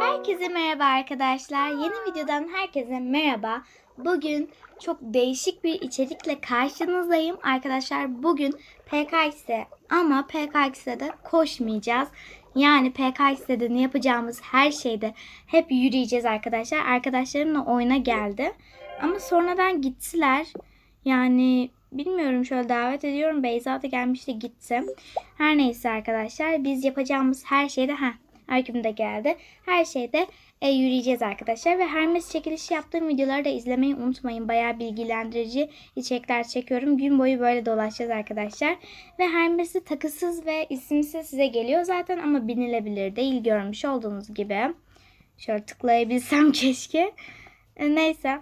Herkese merhaba arkadaşlar. Yeni videodan herkese merhaba. Bugün çok değişik bir içerikle karşınızdayım. Arkadaşlar bugün PKX'de ama PKX'de de koşmayacağız. Yani PKX'de ne yapacağımız her şeyde hep yürüyeceğiz arkadaşlar. Arkadaşlarımla oyuna geldi. Ama sonradan gittiler. Yani bilmiyorum şöyle davet ediyorum. Beyza da gelmişti gitti. Her neyse arkadaşlar biz yapacağımız her şeyde ha Erküm de geldi. Her şeyde e, yürüyeceğiz arkadaşlar. Ve Hermes çekilişi yaptığım videoları da izlemeyi unutmayın. Bayağı bilgilendirici içerikler çekiyorum. Gün boyu böyle dolaşacağız arkadaşlar. Ve Hermes'i takısız ve isimsiz size geliyor zaten ama binilebilir değil görmüş olduğunuz gibi. Şöyle tıklayabilsem keşke. E, neyse.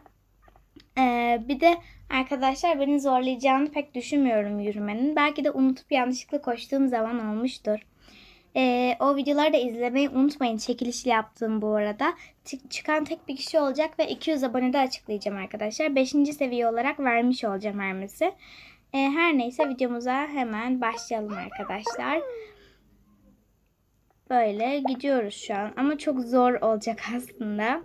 E, bir de arkadaşlar beni zorlayacağını pek düşünmüyorum yürümenin. Belki de unutup yanlışlıkla koştuğum zaman olmuştur. Ee, o videoları da izlemeyi unutmayın. Çekilişli yaptığım bu arada. Ç- çıkan tek bir kişi olacak ve 200 abone de açıklayacağım arkadaşlar. 5. seviye olarak vermiş olacağım Hermes'i. Ee, her neyse videomuza hemen başlayalım arkadaşlar. Böyle gidiyoruz şu an ama çok zor olacak aslında.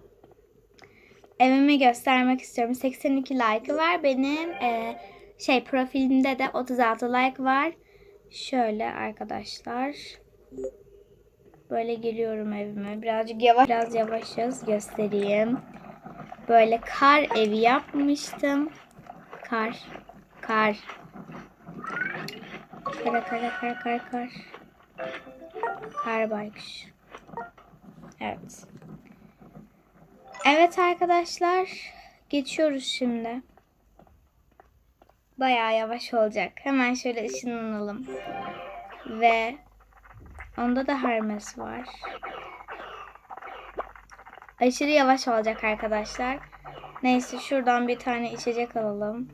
Evimi göstermek istiyorum. 82 like var. Benim e, şey profilimde de 36 like var. Şöyle arkadaşlar. Böyle geliyorum evime. Birazcık yavaş, biraz yavaşız göstereyim. Böyle kar evi yapmıştım. Kar, kar. Kara kara kar kar kar. Kar baykuş. Evet. Evet arkadaşlar. Geçiyoruz şimdi. Bayağı yavaş olacak. Hemen şöyle ışınlanalım. Ve Onda da Hermes var. Aşırı yavaş olacak arkadaşlar. Neyse şuradan bir tane içecek alalım.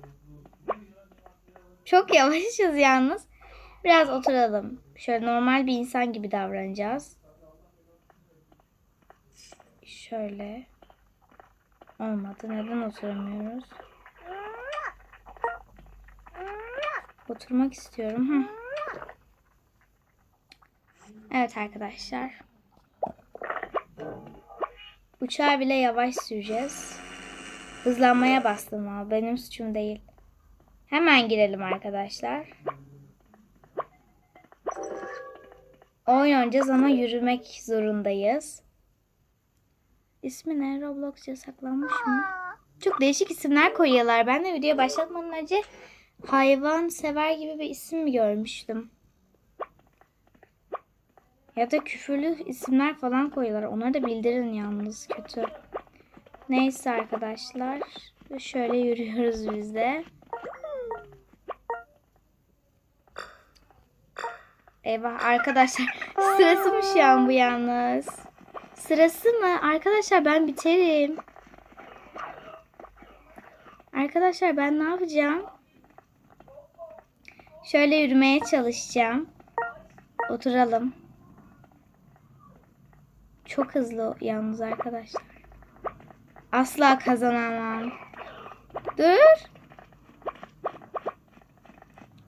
Çok yavaşız yalnız. Biraz oturalım. Şöyle normal bir insan gibi davranacağız. Şöyle. Olmadı. Neden oturamıyoruz? Oturmak istiyorum. Hı. Evet arkadaşlar. Uçağı bile yavaş süreceğiz. Hızlanmaya bastım ama benim suçum değil. Hemen girelim arkadaşlar. Oyun oynayacağız ama yürümek zorundayız. İsmi ne? Roblox yasaklanmış mı? Çok değişik isimler koyuyorlar. Ben de videoya başlatmadan önce hayvan sever gibi bir isim görmüştüm? Ya da küfürlü isimler falan koyuyorlar. Onları da bildirin yalnız kötü. Neyse arkadaşlar. Şöyle yürüyoruz biz de. Eyvah arkadaşlar. Sırası mı şu an bu yalnız? Sırası mı? Arkadaşlar ben biterim. Arkadaşlar ben ne yapacağım? Şöyle yürümeye çalışacağım. Oturalım. Çok hızlı yalnız arkadaşlar. Asla kazanamam. Dur.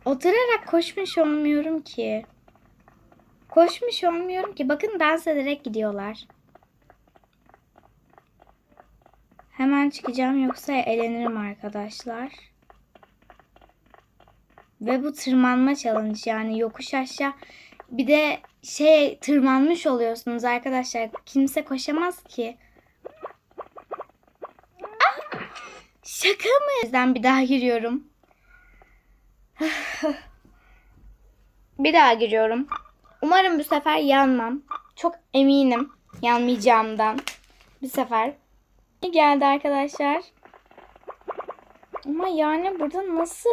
Oturarak koşmuş olmuyorum ki. Koşmuş olmuyorum ki. Bakın dans ederek gidiyorlar. Hemen çıkacağım yoksa elenirim arkadaşlar. Ve bu tırmanma challenge yani yokuş aşağı bir de şey tırmanmış oluyorsunuz arkadaşlar. Kimse koşamaz ki. Ah! Şaka mı? O bir daha giriyorum. bir daha giriyorum. Umarım bu sefer yanmam. Çok eminim yanmayacağımdan. Bir sefer. Geldi arkadaşlar. Ama yani burada nasıl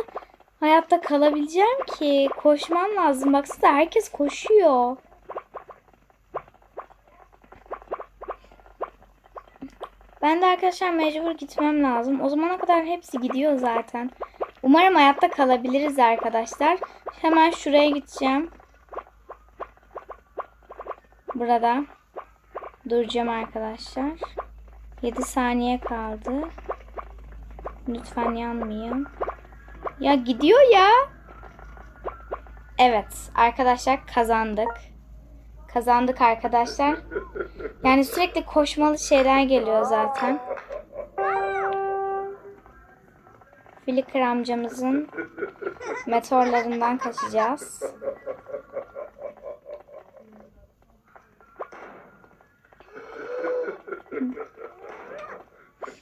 hayatta kalabileceğim ki? Koşmam lazım. Baksana herkes koşuyor. Ben de arkadaşlar mecbur gitmem lazım. O zamana kadar hepsi gidiyor zaten. Umarım hayatta kalabiliriz arkadaşlar. Hemen şuraya gideceğim. Burada. Duracağım arkadaşlar. 7 saniye kaldı. Lütfen yanmayın. Ya gidiyor ya. Evet arkadaşlar kazandık. Kazandık arkadaşlar. Yani sürekli koşmalı şeyler geliyor zaten. Flicker amcamızın meteorlarından kaçacağız.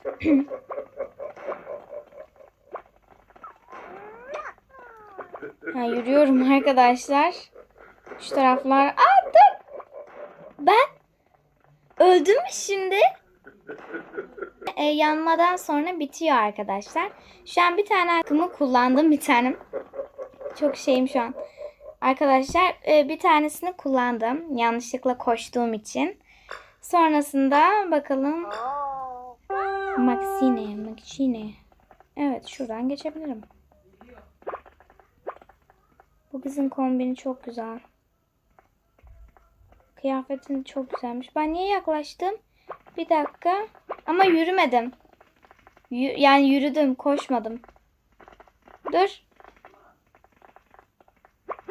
Ha, yürüyorum arkadaşlar. Şu taraflar. Aa dur. Ben öldüm mü şimdi? E, yanmadan sonra bitiyor arkadaşlar. Şu an bir tane hakkımı kullandım bir tanem. Çok şeyim şu an. Arkadaşlar e, bir tanesini kullandım. Yanlışlıkla koştuğum için. Sonrasında bakalım. Maxine, Maxine. Evet şuradan geçebilirim. Bu kızın kombini çok güzel. Kıyafetin çok güzelmiş. Ben niye yaklaştım? Bir dakika. Ama yürümedim. Yü- yani yürüdüm, koşmadım. Dur.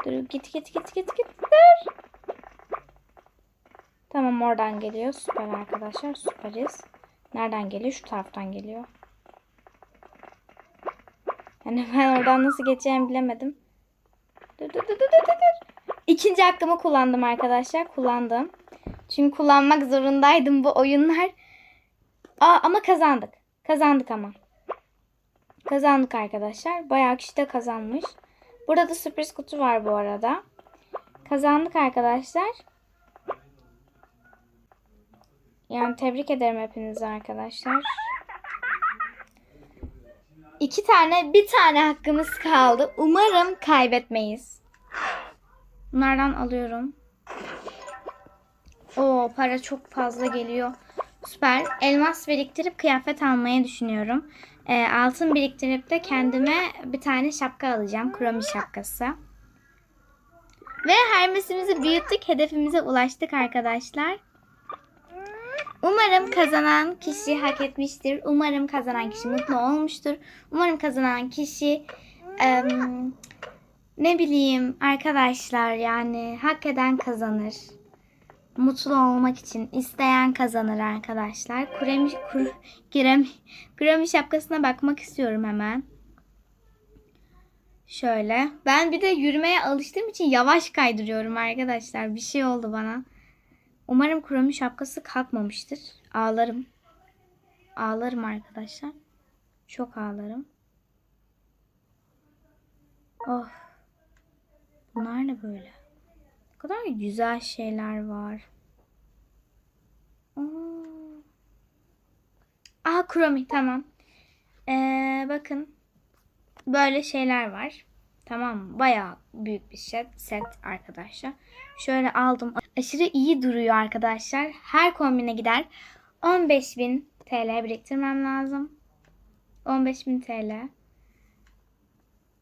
Dur git git git git git. Dur. Tamam oradan geliyor. Süper arkadaşlar. Süperiz. Nereden geliyor? Şu taraftan geliyor. Yani ben oradan nasıl geçeceğimi bilemedim. Dur dur dur dur dur. İkinci hakkımı kullandım arkadaşlar. Kullandım. Çünkü kullanmak zorundaydım bu oyunlar. Aa, ama kazandık. Kazandık ama. Kazandık arkadaşlar. Bayağı kişi de kazanmış. Burada da sürpriz kutu var bu arada. Kazandık arkadaşlar. Yani tebrik ederim hepinizi arkadaşlar. İki tane, bir tane hakkımız kaldı. Umarım kaybetmeyiz. Bunlardan alıyorum. Oo para çok fazla geliyor. Süper. Elmas biriktirip kıyafet almayı düşünüyorum. Ee, altın biriktirip de kendime bir tane şapka alacağım. Kromi şapkası. Ve hermesimizi büyüttük. Hedefimize ulaştık arkadaşlar. Umarım kazanan kişi hak etmiştir. Umarım kazanan kişi mutlu olmuştur. Umarım kazanan kişi em, ne bileyim arkadaşlar yani hak eden kazanır. Mutlu olmak için isteyen kazanır arkadaşlar. Kuremi, kur, kiremi, kuremi şapkasına bakmak istiyorum hemen. Şöyle. Ben bir de yürümeye alıştığım için yavaş kaydırıyorum arkadaşlar. Bir şey oldu bana. Umarım kuremi şapkası kalkmamıştır. Ağlarım. Ağlarım arkadaşlar. Çok ağlarım. Oh. Bunlar ne böyle? Ne kadar güzel şeyler var. Oo. Aha kromi tamam. Ee, bakın. Böyle şeyler var. Tamam mı? Bayağı büyük bir set, set arkadaşlar. Şöyle aldım. Aşırı iyi duruyor arkadaşlar. Her kombine gider. 15.000 TL biriktirmem lazım. 15.000 TL.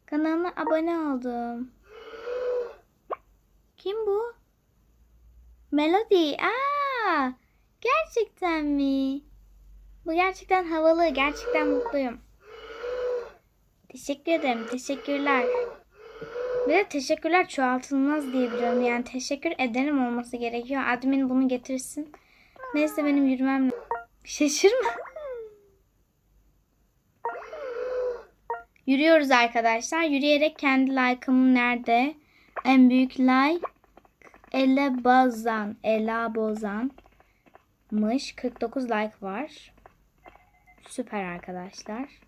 Kanalıma abone oldum. Kim bu? Melody. Aa, gerçekten mi? Bu gerçekten havalı. Gerçekten mutluyum. Teşekkür ederim. Teşekkürler. Bir de teşekkürler çoğaltılmaz diye biliyorum. Yani teşekkür ederim olması gerekiyor. Admin bunu getirsin. Neyse benim yürümem. Şaşırma. Yürüyoruz arkadaşlar. Yürüyerek kendi like'ım nerede? En büyük like Ele Bozan. Ela Bozan'mış. 49 like var. Süper arkadaşlar.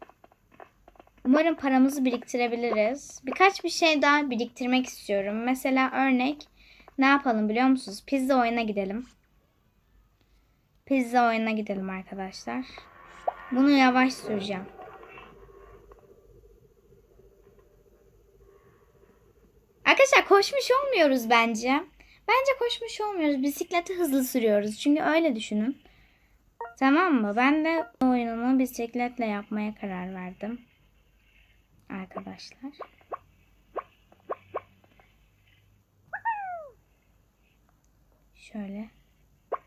Umarım paramızı biriktirebiliriz. Birkaç bir şey daha biriktirmek istiyorum. Mesela örnek ne yapalım biliyor musunuz? Pizza oyuna gidelim. Pizza oyuna gidelim arkadaşlar. Bunu yavaş süreceğim. Arkadaşlar koşmuş olmuyoruz bence. Bence koşmuş olmuyoruz. Bisikleti hızlı sürüyoruz. Çünkü öyle düşünün. Tamam mı? Ben de oyunumu bisikletle yapmaya karar verdim. Arkadaşlar. Şöyle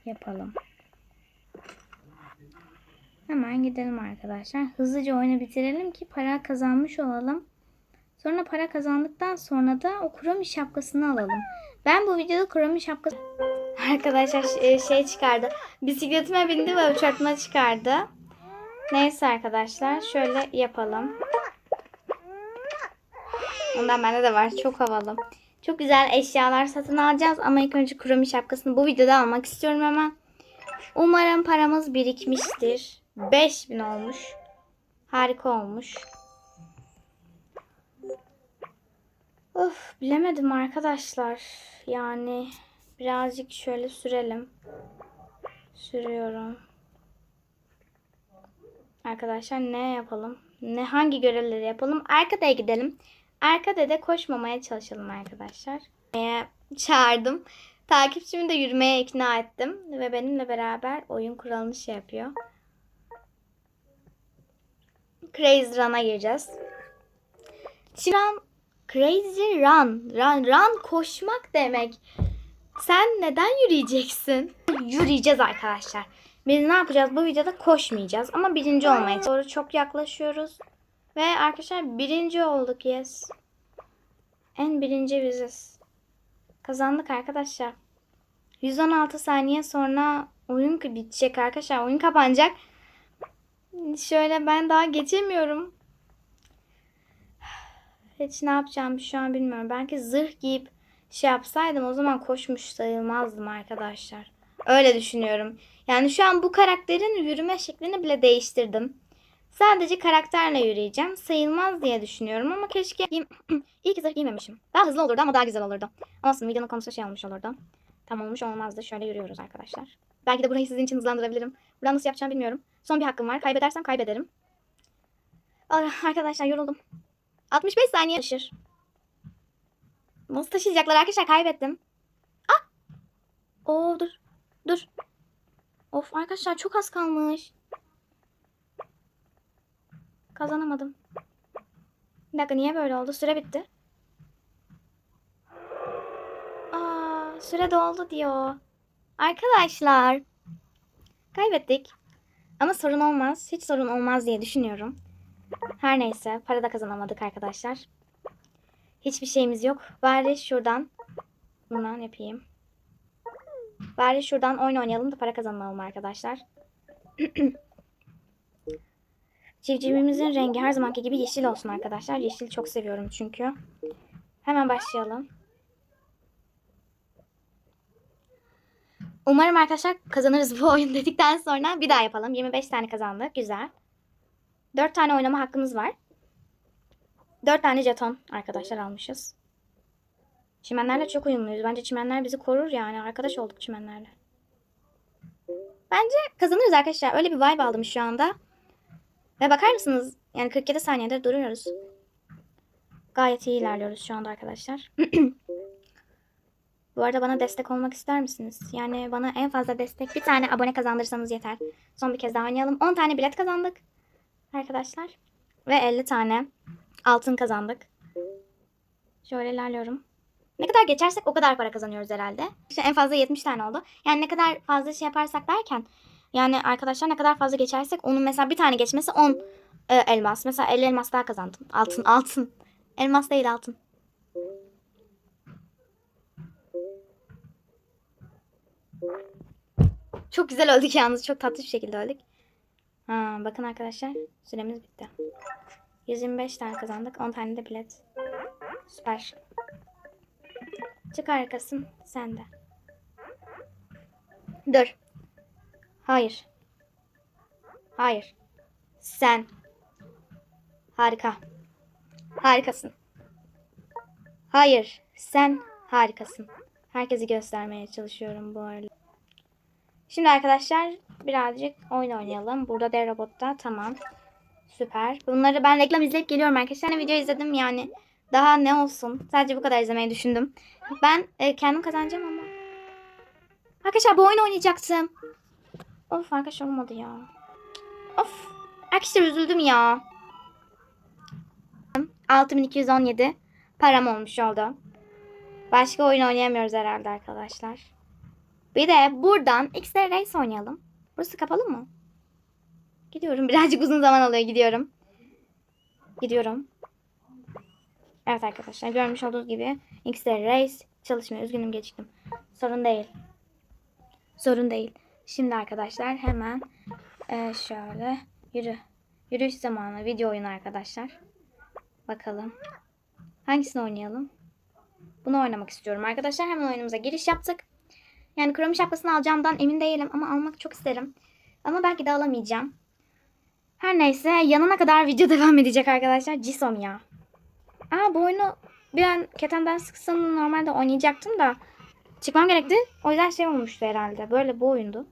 yapalım. Hemen gidelim arkadaşlar. Hızlıca oyunu bitirelim ki para kazanmış olalım. Sonra para kazandıktan sonra da o kuromi şapkasını alalım. Ben bu videoda kuromi şapkası Arkadaşlar şey- şey çıkardı. Bisikletime bindi ve uçurtma çıkardı. Neyse arkadaşlar şöyle yapalım. Ondan bende de var. Çok havalı. Çok güzel eşyalar satın alacağız ama ilk önce kurumi şapkasını bu videoda almak istiyorum hemen. Umarım paramız birikmiştir. 5000 olmuş. Harika olmuş. Of bilemedim arkadaşlar. Yani birazcık şöyle sürelim. Sürüyorum. Arkadaşlar ne yapalım? Ne hangi görevleri yapalım? Arkadaya gidelim. Arkada da koşmamaya çalışalım arkadaşlar. Ee, çağırdım. Takipçimi de yürümeye ikna ettim ve benimle beraber oyun kuralını şey yapıyor. Crazy Run'a gireceğiz. Çiran Crazy Run. Run, run koşmak demek. Sen neden yürüyeceksin? Yürüyeceğiz arkadaşlar. Biz ne yapacağız? Bu videoda koşmayacağız ama birinci olmaya doğru çok yaklaşıyoruz. Ve arkadaşlar birinci olduk yes. En birinci biziz. Kazandık arkadaşlar. 116 saniye sonra oyun bitecek arkadaşlar. Oyun kapanacak. Şöyle ben daha geçemiyorum. Hiç ne yapacağım şu an bilmiyorum. Belki zırh giyip şey yapsaydım o zaman koşmuş sayılmazdım arkadaşlar. Öyle düşünüyorum. Yani şu an bu karakterin yürüme şeklini bile değiştirdim. Sadece karakterle yürüyeceğim. Sayılmaz diye düşünüyorum ama keşke iyi ki zırh giymemişim. Daha hızlı olurdu ama daha güzel olurdu. Olsun videonun konusu şey olmuş olurdu. Tam olmuş olmazdı. Şöyle yürüyoruz arkadaşlar. Belki de burayı sizin için hızlandırabilirim. Buradan nasıl yapacağım bilmiyorum. Son bir hakkım var. Kaybedersem kaybederim. Ah, Arkadaşlar yoruldum. 65 saniye taşır. Nasıl taşıyacaklar arkadaşlar kaybettim. Ah! Oo dur. Dur. Of arkadaşlar çok az kalmış. Kazanamadım. Bir dakika niye böyle oldu? Süre bitti. Aa, süre doldu diyor. Arkadaşlar. Kaybettik. Ama sorun olmaz. Hiç sorun olmaz diye düşünüyorum. Her neyse. Para da kazanamadık arkadaşlar. Hiçbir şeyimiz yok. Bari şuradan. Bundan yapayım. Bari şuradan oyun oynayalım da para kazanalım arkadaşlar. Civcivimizin rengi her zamanki gibi yeşil olsun arkadaşlar. Yeşil çok seviyorum çünkü. Hemen başlayalım. Umarım arkadaşlar kazanırız bu oyun dedikten sonra bir daha yapalım. 25 tane kazandık. Güzel. 4 tane oynama hakkımız var. 4 tane jeton arkadaşlar almışız. Çimenlerle çok uyumluyuz. Bence çimenler bizi korur yani. Arkadaş olduk çimenlerle. Bence kazanırız arkadaşlar. Öyle bir vibe aldım şu anda. Ve bakar mısınız? Yani 47 saniyede duruyoruz. Gayet iyi ilerliyoruz şu anda arkadaşlar. Bu arada bana destek olmak ister misiniz? Yani bana en fazla destek bir tane abone kazandırsanız yeter. Son bir kez daha oynayalım. 10 tane bilet kazandık. Arkadaşlar. Ve 50 tane altın kazandık. Şöyle ilerliyorum. Ne kadar geçersek o kadar para kazanıyoruz herhalde. İşte en fazla 70 tane oldu. Yani ne kadar fazla şey yaparsak derken yani arkadaşlar ne kadar fazla geçersek onun mesela bir tane geçmesi 10 e, elmas. Mesela 50 elmas daha kazandım. Altın altın. Elmas değil altın. Çok güzel öldük yalnız. Çok tatlı bir şekilde öldük. Ha, bakın arkadaşlar süremiz bitti. 125 tane kazandık. 10 tane de bilet. Süper. Çık arkasın sen de. Dur. Hayır. Hayır. Sen. Harika. Harikasın. Hayır. Sen harikasın. Herkesi göstermeye çalışıyorum bu arada. Şimdi arkadaşlar birazcık oyun oynayalım. Burada dev robotta tamam. Süper. Bunları ben reklam izleyip geliyorum arkadaşlar. Yani video izledim yani. Daha ne olsun. Sadece bu kadar izlemeyi düşündüm. Ben e, kendim kazanacağım ama. Arkadaşlar bu oyunu oynayacaktım. Of arkadaşlar olmadı ya. Of. Arkadaşlar üzüldüm ya. 6217 param olmuş oldu. Başka oyun oynayamıyoruz herhalde arkadaşlar. Bir de buradan X-Ray Race oynayalım. Burası kapalı mı? Gidiyorum. Birazcık uzun zaman alıyor. Gidiyorum. Gidiyorum. Evet arkadaşlar. Görmüş olduğunuz gibi X-Ray Race çalışmıyor. Üzgünüm geciktim. Sorun değil. Sorun değil. Şimdi arkadaşlar hemen e, şöyle yürü. Yürüyüş zamanı video oyunu arkadaşlar. Bakalım. Hangisini oynayalım? Bunu oynamak istiyorum arkadaşlar. Hemen oyunumuza giriş yaptık. Yani kromi şapkasını alacağımdan emin değilim ama almak çok isterim. Ama belki de alamayacağım. Her neyse yanına kadar video devam edecek arkadaşlar. Cisom ya. Aa bu oyunu bir an Ketem'den sıksın normalde oynayacaktım da çıkmam gerekti. O yüzden şey olmuştu herhalde. Böyle bu oyundu.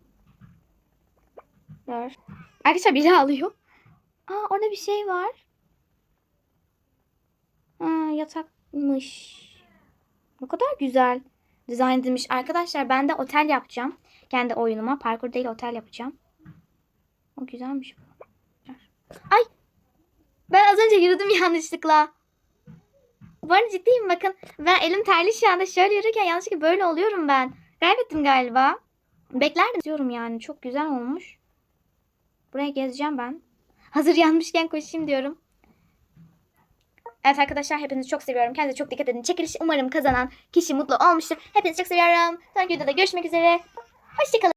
Dur. Arkadaşlar biri alıyor. Aa orada bir şey var. Aa yatakmış. Ne kadar güzel dizayn edilmiş. Arkadaşlar ben de otel yapacağım. Kendi oyunuma. Parkur değil otel yapacağım. O güzelmiş. Ay. Ben az önce yürüdüm yanlışlıkla. Bu arada ciddiyim bakın. Ben elim terli şu anda şöyle yürürken yanlışlıkla böyle oluyorum ben. Kaybettim galiba. Beklerdim diyorum yani. Çok güzel olmuş. Buraya gezeceğim ben. Hazır yanmışken koşayım diyorum. Evet arkadaşlar hepinizi çok seviyorum. Kendinize çok dikkat edin. Çekiliş umarım kazanan kişi mutlu olmuştur. Hepinizi çok seviyorum. Sonraki videoda görüşmek üzere. Hoşçakalın.